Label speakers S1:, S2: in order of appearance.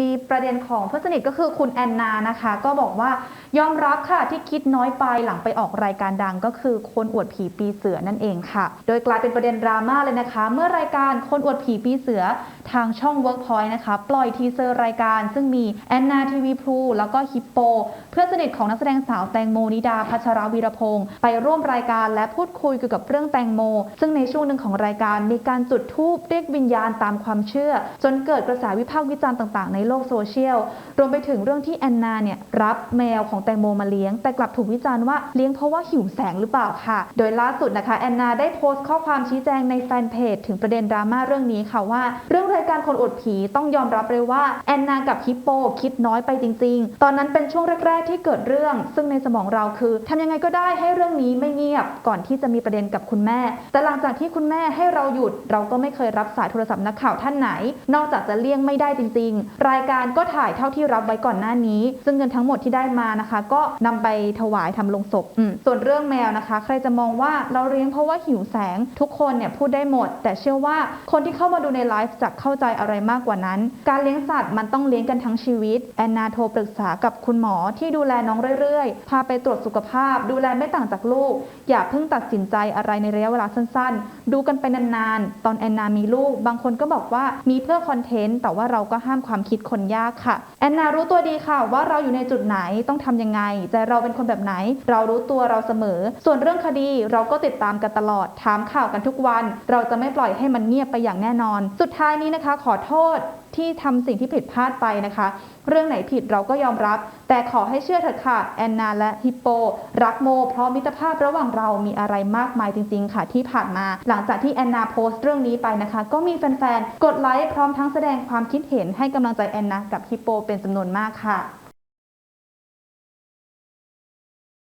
S1: มีประเด็นของเพื่อนสนิทก็คือคุณแอนนานะคะ ก็บอกว่ายอมรับค่ะที่คิดน้อยไปหลังไปออกรายการดังก็คือคนอวดผีปีเสือนั่นเองค่ะ โดยกลายเป็นประเด็นดราม่าเลยนะคะ เมื่อรายการคนอวดผีปีเสือทางช่อง Workpoint นะคะ ปล่อยทีเซอร์รายการ ซึ่งมีแอนนาทีวีพลูแล้วก็ฮิปโป เพื่อนสนิทของนักแสดงสาวแตงโมนิดาพัชรวีรพงศ์ไปร่วมรายการและพูดคุยเกี่ยวกับเรื่องแตงโม ซึ่งในช่วงหนึ่งของรายการมีการจุดธูปเรียกวิญญาณตามความเชื่อ จนเกิดกระแสวิพากษ์วิจารณ์ต่าง ๆ ในโลกโซเชียล รวมไปถึงเรื่องที่แอนนาเนี่ยรับแมวของแตงโมมาเลี้ยง แต่กลับถูกวิจารณ์ว่าเลี้ยงเพราะว่าหิวแสงหรือเปล่าค่ะ โดยล่าสุดนะคะแอนนาได้โพสต์ข้อความชี้แจงในแฟนเพจถึงประเด็นดราม่าเรื่องนี้ค่ะว่า เรื่องรายการคนอวดผีต้องยอมรับเลยว่าแอนนากับฮิปโปคิดน้อยไปจริง ๆ ตอนนั้นเป็นช่วงแรก ๆ ที่เกิดเรื่อง ซึ่งในสมองเราคือทำยังไงก็ได้ให้เรื่องนี้ไม่เงียบก่อนที่จะมีประเด็นกับคุณแม่ แต่หลังจากที่คุณแม่ให้เราหยุดเราก็ไม่เคยรับสายโทรศัพท์นักข่าวท่านไหน นอกจากจะเลี่ยงไม่ได้จริงๆรายการก็ถ่ายเท่าที่รับไว้ก่อนหน้านี้ ซึ่งเงินทั้งหมดที่ได้มานะคะ ก็นำไปถวายทำลงศพ ส่วนเรื่องแมวนะคะ ใครจะมองว่าเราเลี้ยงเพราะว่าหิวแสง ทุกคนเนี่ยพูดได้หมด แต่เชื่อว่าคนที่เข้ามาดูในไลฟ์จะเข้าใจอะไรมากกว่านั้น การเลี้ยงสัตว์มันต้องเลี้ยงกันทั้งชีวิต แอนนาโทรปรึกษากับคุณหมอที่ดูแลน้องเรื่อยๆ พาไปตรวจสุขภาพ ดูแลไม่ต่างจากลูก อย่าเพิ่งตัดสินใจอะไรในระยะเวลาสั้นๆ ดูกันไปนานๆ ตอนแอนนามีลูก บางคนก็บอกว่ามีเพื่อคอนเทนต์ แต่ว่าเราก็ห้ามความคิดคนยากค่ะ แอนนารู้ตัวดีค่ะ ว่าเราอยู่ในจุดไหนต้องทำยังไง ใจเราเป็นคนแบบไหน เรารู้ตัวเราเสมอ ส่วนเรื่องคดีเราก็ติดตามกันตลอดถามข่าวกันทุกวัน เราจะไม่ปล่อยให้มันเงียบไปอย่างแน่นอน สุดท้ายนี้นะคะ ขอโทษ ที่ทำสิ่งที่ผิดพลาดไปนะคะ เรื่องไหนผิดเราก็ยอมรับ แต่ขอให้เชื่อเถอะค่ะแอนนาและฮิปโป รักโม เพราะมิตรภาพระหว่างเรามีอะไรมากมายจริง ๆ ค่ะที่ผ่านมา หลังจากที่แอนนาโพสต์เรื่องนี้ไปนะคะ ก็มีแฟนๆ กดไลค์พร้อมทั้งแสดงความคิดเห็นให้กำลังใจแอนนากับฮิปโปเป็นจำนวนมากค่ะ